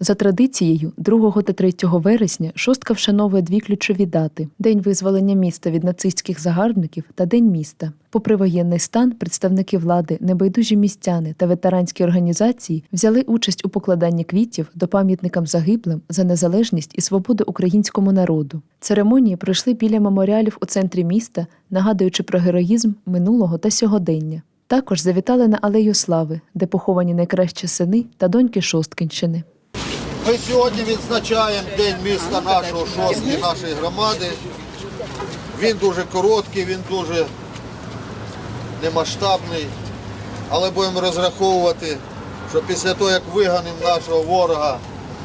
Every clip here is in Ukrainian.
За традицією, 2 та 3 вересня шостка вшановує дві ключові дати: День визволення міста від нацистських загарбників та День міста. Попри воєнний стан, представники влади, небайдужі містяни та ветеранські організації взяли участь у покладанні квітів до пам'ятникам загиблим за незалежність і свободу українському народу. Церемонії пройшли біля меморіалів у центрі міста, нагадуючи про героїзм минулого та сьогодення. Також завітали на Алею Слави, де поховані найкращі сини та доньки Шосткинщини. Ми сьогодні відзначаємо День міста нашого шостки, нашої громади. Він дуже короткий, він дуже немасштабний, але будемо розраховувати, що після того, як виганемо нашого ворога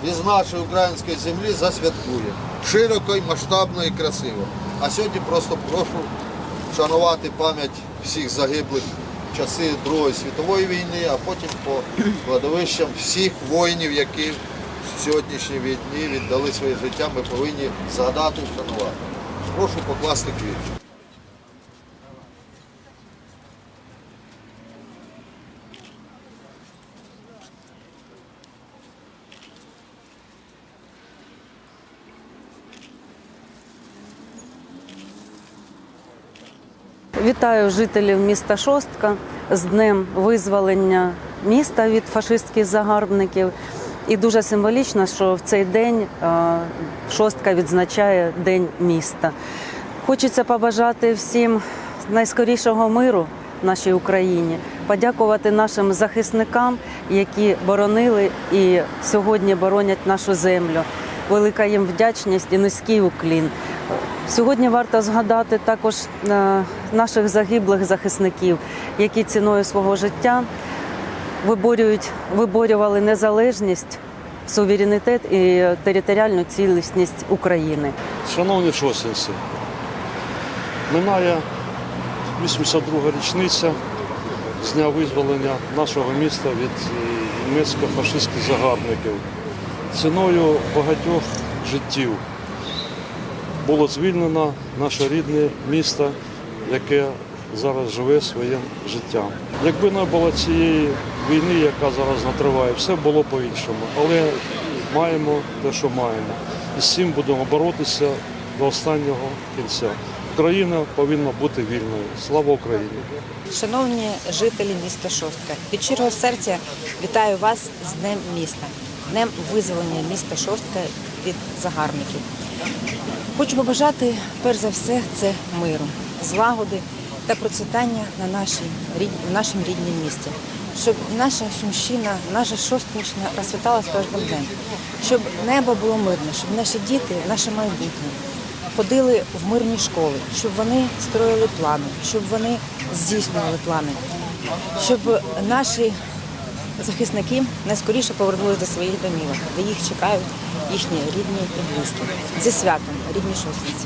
із нашої української землі, засвяткуємо. Широко і масштабно і красиво. А сьогодні просто прошу вшанувати пам'ять всіх загиблих в часи Другої світової війни, а потім по кладовищам всіх воїнів, які в сьогоднішній дні віддали своє життя, ми повинні згадати і вшанувати. Прошу покласти квіти. Вітаю жителів міста Шостка з днем визволення міста від фашистських загарбників. І дуже символічно, що в цей день е, Шостка відзначає День міста. Хочеться побажати всім найскорішого миру нашій Україні, подякувати нашим захисникам, які боронили і сьогодні боронять нашу землю. Велика їм вдячність і низький уклін. Сьогодні варто згадати також е, наших загиблих захисників, які ціною свого життя виборюють, виборювали незалежність, суверенітет і територіальну цілісність України. Шановні шосинці, минає 82-га річниця з дня визволення нашого міста від е, німецько-фашистських загарбників. Ціною багатьох життів було звільнено наше рідне місто, яке зараз живе своїм життям. Якби не було цієї війни, яка зараз натриває, все було по-іншому. Але маємо те, що маємо. І з цим будемо боротися до останнього кінця. Україна повинна бути вільною. Слава Україні! Шановні жителі міста Шостка, від щирого серця вітаю вас з Днем міста, Днем визволення міста Шостка від загарбників. Хочу побажати, перш за все, це миру, злагоди та процвітання на нашій, в нашому рідному місті, щоб наша Сумщина, наша Шосткинщина розцвітала з кожним днем, щоб небо було мирне, щоб наші діти, наше майбутнє ходили в мирні школи, щоб вони строїли плани, щоб вони здійснювали плани, щоб наші захисники найскоріше повернулися до своїх домівок, де їх чекають їхні рідні і близькі. Зі святом, рідні шосниці.